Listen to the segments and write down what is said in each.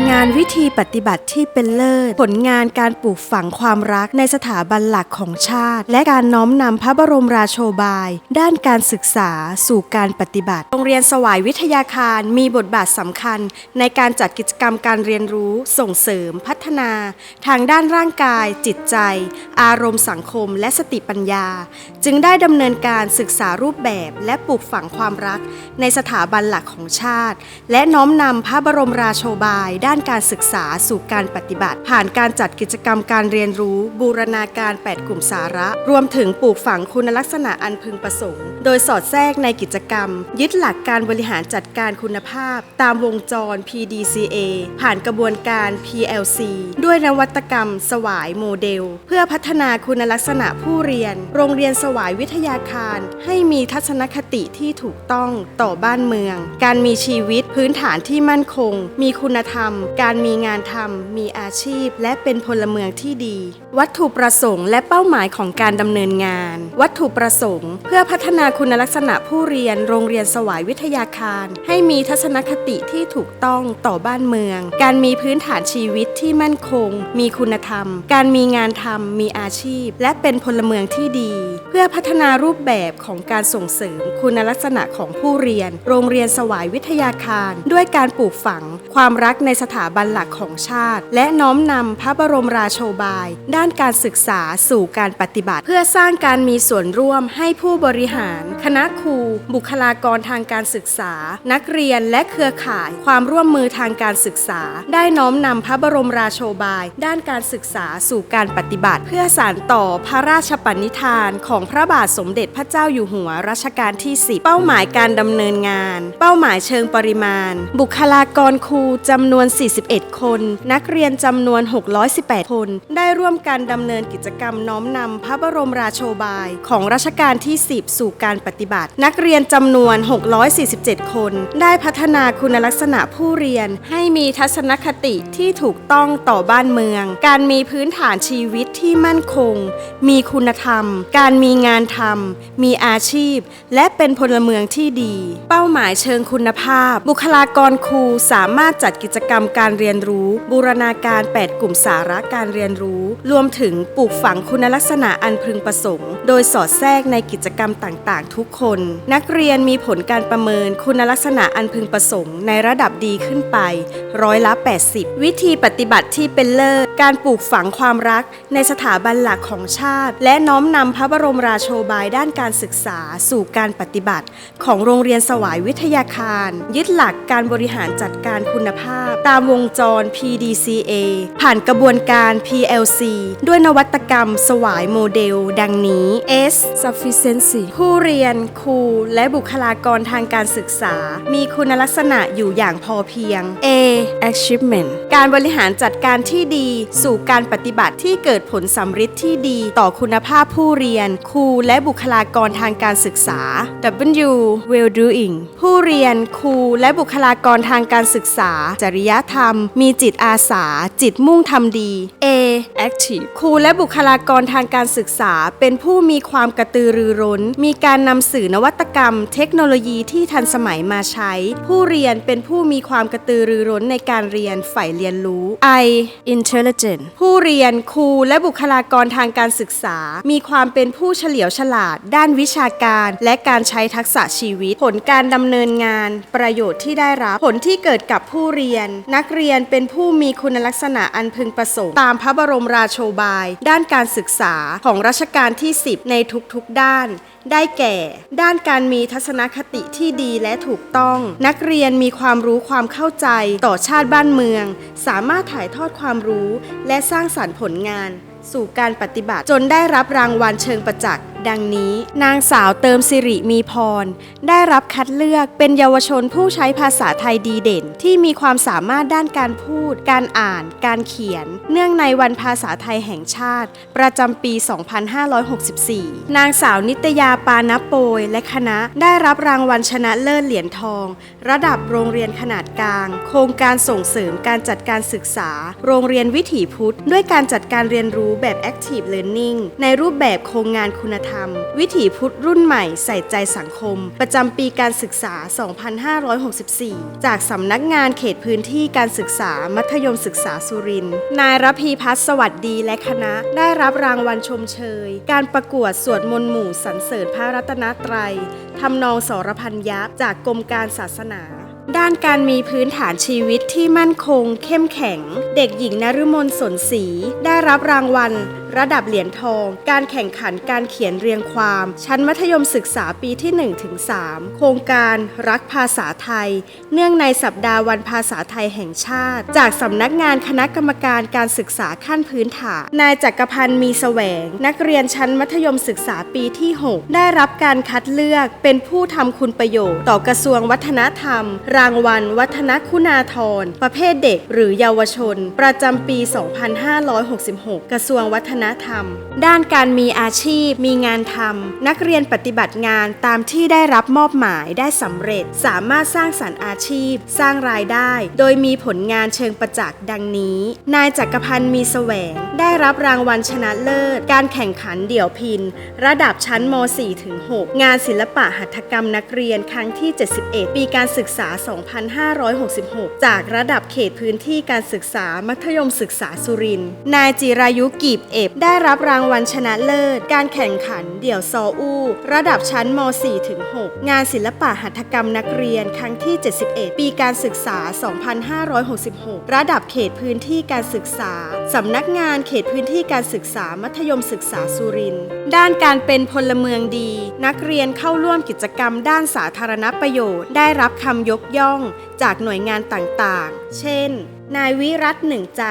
ายงานวิธีปฏิบัติที่เป็นเลิศ ผลงานการปลูกฝังความรักในสถาบันหลักของชาติ และการน้อมนำพระบรมราโชบาย ด้านการศึกษาสู่การปฏิบัติ โรงเรียนสวายวิทยาคารมีบทบาทสำคัญ ในการจัดกิจกรรมการเรียนรู้ ส่งเสริม พัฒนา ทางด้านร่างกาย จิตใจ อารมณ์สังคม และสติปัญญา จึงได้ดำเนินการศึกษารูปแบบและปลูกฝังความรัก ในสถาบันหลักของชาติ และน้อมนำพระบรมราโชบายด้านการศึกษาสู่การปฏิบัติ ผ่านการจัดกิจกรรมการเรียนรู้ บูรณาการ 8 กลุ่มสาระ รวมถึงปลูกฝังคุณลักษณะอันพึงประสงค์ โดยสอดแทรกในกิจกรรม ยึดหลักการบริหารจัดการคุณภาพ ตามวงจร PDCA ผ่านกระบวนการ PLC ด้วยนวัตกรรม สวายโมเดล เพื่อพัฒนาคุณลักษณะผู้เรียน โรงเรียนสวายวิทยาคาร ให้มีทัศนคติที่ถูกต้องต่อบ้านเมือง การมีชีวิตพื้นฐานที่มั่นคง มีคุณธรรมการมีงานทำมีอาชีพ และเป็นพลเมืองที่ดี วัตถุประสงค์ และเป้าหมายของการดำเนินงาน วัตถุประสงค์ เพื่อพัฒนาคุณลักษณะผู้เรียนโรงเรียนสวายวิทยาคาร ให้มีทัศนคติที่ถูกต้องต่อบ้านเมือง การมีพื้นฐานชีวิตที่มั่นคง มีคุณธรรม การมีงานทำมีอาชีพ และเป็นพลเมืองที่ดี เพื่อพัฒนารูปแบบของการส่งเสริม คุณลักษณะของผู้เรียน โรงเรียนสวายวิทยาคาร ด้วยการปลูกฝัง ความรักในสถาบันหลักของชาติ และน้อมนำพระบรมราโชบาย ด้านการศึกษาสู่การปฏิบัติ เพื่อสร้างการมีส่วนร่วมให้ผู้บริหาร คณะครู บุคลากรทางการศึกษา นักเรียนและเครือข่าย ความร่วมมือทางการศึกษา ได้น้อมนำพระบรมราโชบาย ด้านการศึกษาสู่การปฏิบัติ เพื่อสานต่อพระราชปณิธาน ของพระบาทสมเด็จพระเจ้าอยู่หัวรัชกาลที่ 10 เป้าหมายการดำเนินงาน เป้าหมายเชิงปริมาณ บุคลากรครูจำนวน41 คน นักเรียนจำนวน 618 คน ได้ร่วมกันดำเนินกิจกรรมน้อมนำพระบรมราโชบาย ของรัชกาลที่ 10 สู่การปฏิบัติ นักเรียนจำนวน 647 คน ได้พัฒนาคุณลักษณะผู้เรียน ให้มีทัศนคติที่ถูกต้องต่อบ้านเมือง การมีพื้นฐานชีวิตที่มั่นคง มีคุณธรรม การมีงานทำมีอาชีพ และ เป็นพลเมืองที่ดี เป้าหมายเชิงคุณภาพ บุคลากรครูสามารถจัดกิจกรรมการเรียนรู้ บูรณาการ 8 กลุ่มสาระการเรียนรู้ รวมถึงปลูกฝังคุณลักษณะอันพึงประสงค์ โดยสอดแทรกในกิจกรรมต่างๆ ทุกคน นักเรียนมีผลการประเมินคุณลักษณะอันพึงประสงค์ ในระดับดีขึ้นไป ร้อยละ 80 วิธีปฏิบัติที่เป็นเลิศ การปลูกฝังความรักในสถาบันหลักของชาติ และน้อมนำพระบรมราโชบายด้านการศึกษาสู่การปฏิบัติ ของโรงเรียนสวายวิทยาคาร ยึดหลักการบริหารจัดการคุณภาพ ตามวงจร PDCA ผ่านกระบวนการ PLC ด้วยนวัตกรรมสวายโมเดล ดังนี้ S sufficiency ผู้เรียนครูและบุคลากรทางการศึกษา มีคุณลักษณะอยู่อย่างพอเพียง A achievement การบริหารจัดการที่ดีสู่การปฏิบัติที่เกิดผลสำฤทธิ์ที่ดีต่อคุณภาพผู้เรียน ครูและบุคลากรทางการศึกษา W well doing ผู้เรียนครูและบุคลากรทางการศึกษา จริยธรรม มีจิตอาสา จิตมุ่งทำดี A active ครูและบุคลากรทางการศึกษา เป็นผู้มีความกระตือรือร้น มีการนำสื่อนวัตกรรม เทคโนโลยีที่ทันสมัยมาใช้ ผู้เรียนเป็นผู้มีความกระตือรือร้นในการเรียนใฝ่เรียนรู้ I intelligent ผู้เรียนครูและบุคลากรทางการศึกษา มีความเป็นผู้เฉลียวฉลาด ด้านวิชาการ และการใช้ทักษะชีวิต ผลการดำเนินงาน ประโยชน์ที่ได้รับ ผลที่เกิดกับผู้เรียน นักเรียนเป็นผู้มีคุณลักษณะอันพึงประสงค์ ตามพระบรมราโชบาย ด้านการศึกษาของรัชกาลที่ 10 ในทุกๆด้าน ได้แก่ ด้านการมีทัศนคติที่ดีและถูกต้อง นักเรียนมีความรู้ความเข้าใจต่อชาติบ้านเมือง สามารถถ่ายทอดความรู้ และสร้างสรรค์ผลงาน สู่การปฏิบัติจนได้รับรางวัลเชิงประจักษ์ ดังนี้ นางสาวเติมสิริมีพร ได้รับคัดเลือกเป็นเยาวชนผู้ใช้ภาษาไทยดีเด่น ที่มีความสามารถด้านการพูด การอ่าน การเขียน เนื่องในวันภาษาไทยแห่งชาติ ประจำปี 2564 นางสาวนิตยาปานโปยและคณะได้รับรางวัลชนะเลิศเหรียญทอง ระดับโรงเรียนขนาดกลาง โครงการส่งเสริมการจัดการศึกษา โรงเรียนวิถีพุทธ ด้วยการจัดการเรียนรู้แบบ Active Learning ในรูปแบบโครงงานคุณธรรมธรรม วิถีพุทธรุ่นใหม่ใส่ใจสังคม ประจำปีการศึกษา 2564 จากสำนักงานเขตพื้นที่การศึกษามัธยมศึกษาสุรินทร์นายรพีพัฒน์สวัสดีและคณะ ได้รับรางวัลชมเชย การประกวดสวดมนต์หมู่สรรเสริญพระรัตนตรัยทำนองสรพันยักษ์จากกรมการศาสนาด้านการมีพื้นฐานชีวิตที่มั่นคง เข้มแข็ง เด็กหญิงนฤมลสนศรีได้รับรางวัล ระดับเหรียญทอง การแข่งขันการเขียนเรียงความ ชั้นมัธยมศึกษาปีที่1ถึง3โครงการรักภาษาไทย เนื่องในสัปดาห์วันภาษาไทยแห่งชาติ จากสำนักงานคณะกรรมการการศึกษาขั้นพื้นฐาน นายจักรพันธ์มีแสวง นักเรียนชั้นมัธยมศึกษาปีที่ 6 ได้รับการคัดเลือกเป็นผู้ทำคุณประโยชน์ ต่อกระทรวงวัฒนธรรม รางวัล วัฒนคุณาธรประเภทเด็ก หรือเยาวชน ประจำปี 2566 กระทรวงวัฒนธรรม ด้านการมีอาชีพ มีงานทำนักเรียนปฏิบัติงานตามที่ได้รับมอบหมายได้สำเร็จ สามารถสร้างสรรค์อาชีพ สร้างรายได้ โดยมีผลงานเชิงประจักษ์ดังนี้ นายจักรพันธ์มีแสวง ได้รับรางวัลชนะเลิศ การแข่งขันเดี่ยวพิน ระดับชั้นม .4 ถึง6งานศิลปะหัตถกรรมนักเรียนครั้งที่ 71 ปีการศึกษา 2566 จากระดับเขตพื้นที่การศึกษามัธยมศึกษาสุรินทร์นายจิรายุกีบเอบได้รับรางวัลชนะเลิศ การแข่งขันเดี่ยวซออู้ ระดับชั้นม .4 ถึง6งานศิลปะหัตถกรรมนักเรียนครั้งที่ 71 ปีการศึกษา 2566 ระดับเขตพื้นที่การศึกษา สำนักงานเขตพื้นที่การศึกษามัธยมศึกษาสุรินทร์ด้านการเป็นพลเมืองดี นักเรียนเข้าร่วมกิจกรรมด้านสาธารณประโยชน์ ได้รับคำยกย่อง จากหน่วยงานต่างๆ เช่น นายวิรัตหนึ่งใจ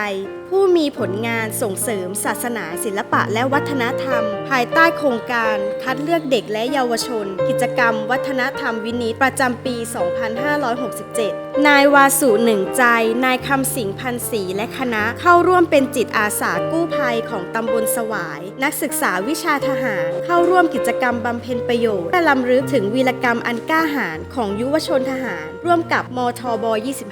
ผู้มีผลงานส่งเสริมศาสนาศิลปะและวัฒนธรรม ภายใต้โครงการคัดเลือกเด็กและเยาวชน กิจกรรม วัฒนธรรมวินิตประจำปี 2567 นายวาสุหนึ่งใจ นายคำสิงพันศรีและคณะเข้าร่วมเป็นจิตอาสากู้ภัยของตำบลสวาย นักศึกษาวิชาทหาร เข้าร่วมกิจกรรมบำเพ็ญประโยชน์และลำลึกถึงวีรกรรมอันกล้าหาญของยุวชนทหาร ร่วมกับมทบ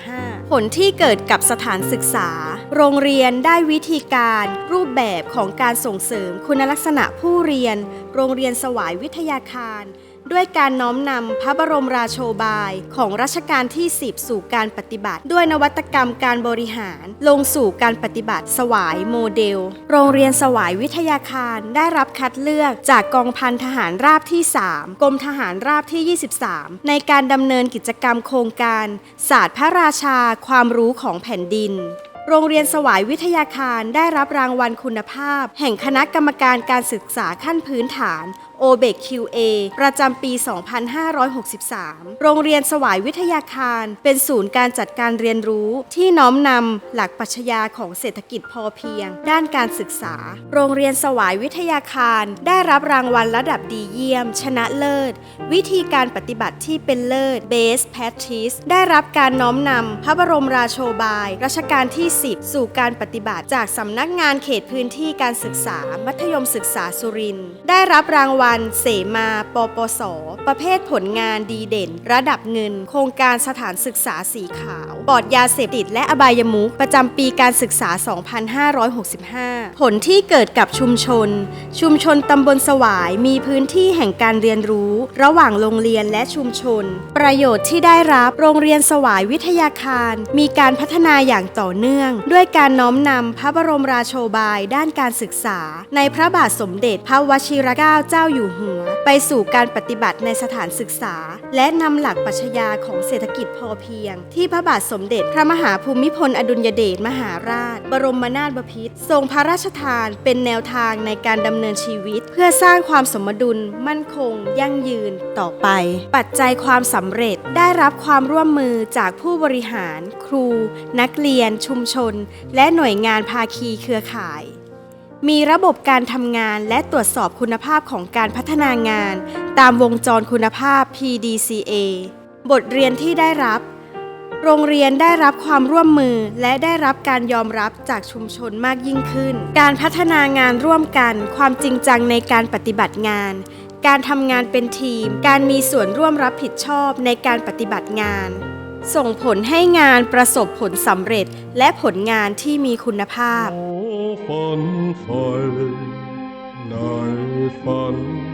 25 ผลที่เกิดกับสถานศึกษา โรงเรียนได้วิธีการรูปแบบของการส่งเสริมคุณลักษณะผู้เรียน โรงเรียนสวายวิทยาคาร ด้วยการน้อมนำพระบรมราโชบายของรัชกาลที่ 10 สู่การปฏิบัติ ด้วยนวัตกรรมการบริหาร ลงสู่การปฏิบัติสวายโมเดล โรงเรียนสวายวิทยาคารได้รับคัดเลือกจากกองพันทหารราบที่ 3 กรมทหารราบที่ 23 ในการดำเนินกิจกรรมโครงการ ศาสตร์พระราชาความรู้ของแผ่นดินโรงเรียนสวายวิทยาคารได้รับรางวัลคุณภาพ แห่งคณะกรรมการการศึกษาขั้นพื้นฐาน o b e c QA ประจำปี 2563 โรงเรียนสวายวิทยาคาร เป็นศูนย์การจัดการเรียนรู้ที่น้อมนำหลักปรัชญาของเศรษฐกิจพอเพียง ด้านการศึกษา โรงเรียนสวายวิทยาคาร ได้รับรางวัลระดับดีเยี่ยม ชนะเลิศ วิธีการปฏิบัติที่เป็นเลิศ Best Practice ได้รับการน้อมนำพระบรมราโชบายรัชกาลที่ 10 สู่การปฏิบัติจากสำนักงานเขตพื้นที่การศึกษา มัธยมศึกษาสุรินทร์ได้รับรางวัลเสมาปปส ประเภทผลงานดีเด่น ระดับเงิน โครงการสถานศึกษาสีขาวปลอดยาเสพติดและอบายมุขประจำปีการศึกษา 2565 ผลที่เกิดกับชุมชน ชุมชนตำบลสวายมีพื้นที่แห่งการเรียนรู้ ระหว่างโรงเรียนและชุมชน ประโยชน์ที่ได้รับโรงเรียนสวายวิทยาคาร มีการพัฒนาอย่างต่อเนื่อง ด้วยการน้อมนำพระบรมราโชบายด้านการศึกษา ในพระบาทสมเด็จพระวชิรเกล้าเจ้าอยู่หัว ไปสู่การปฏิบัติในสถานศึกษา และนำหลักปรัชญาของเศรษฐกิจพอเพียง ที่พระบาทสมเด็จพระมหาภูมิพลอดุลยเดชมหาราช บรมนาถบพิตรทรงพระราชทานเป็นแนวทางในการดำเนินชีวิต เพื่อสร้างความสมดุล มั่นคง ยั่งยืนต่อไป ปัจจัยความสำเร็จได้รับความร่วมมือจากผู้บริหาร ครู นักเรียน ชุมชน และหน่วยงานภาคีเครือข่าย มีระบบการทำงานและตรวจสอบคุณภาพของการพัฒนางาน ตามวงจรคุณภาพ PDCA บทเรียนที่ได้รับ โรงเรียนได้รับความร่วมมือและได้รับการยอมรับจากชุมชนมากยิ่งขึ้น การพัฒนางานร่วมกัน ความจริงจังในการปฏิบัติงาน การทำงานเป็นทีม การมีส่วนร่วมรับผิดชอบในการปฏิบัติงาน ส่งผลให้งานประสบผลสำเร็จและผลงานที่มีคุณภาพ โอ้ฝันไฟในฝัน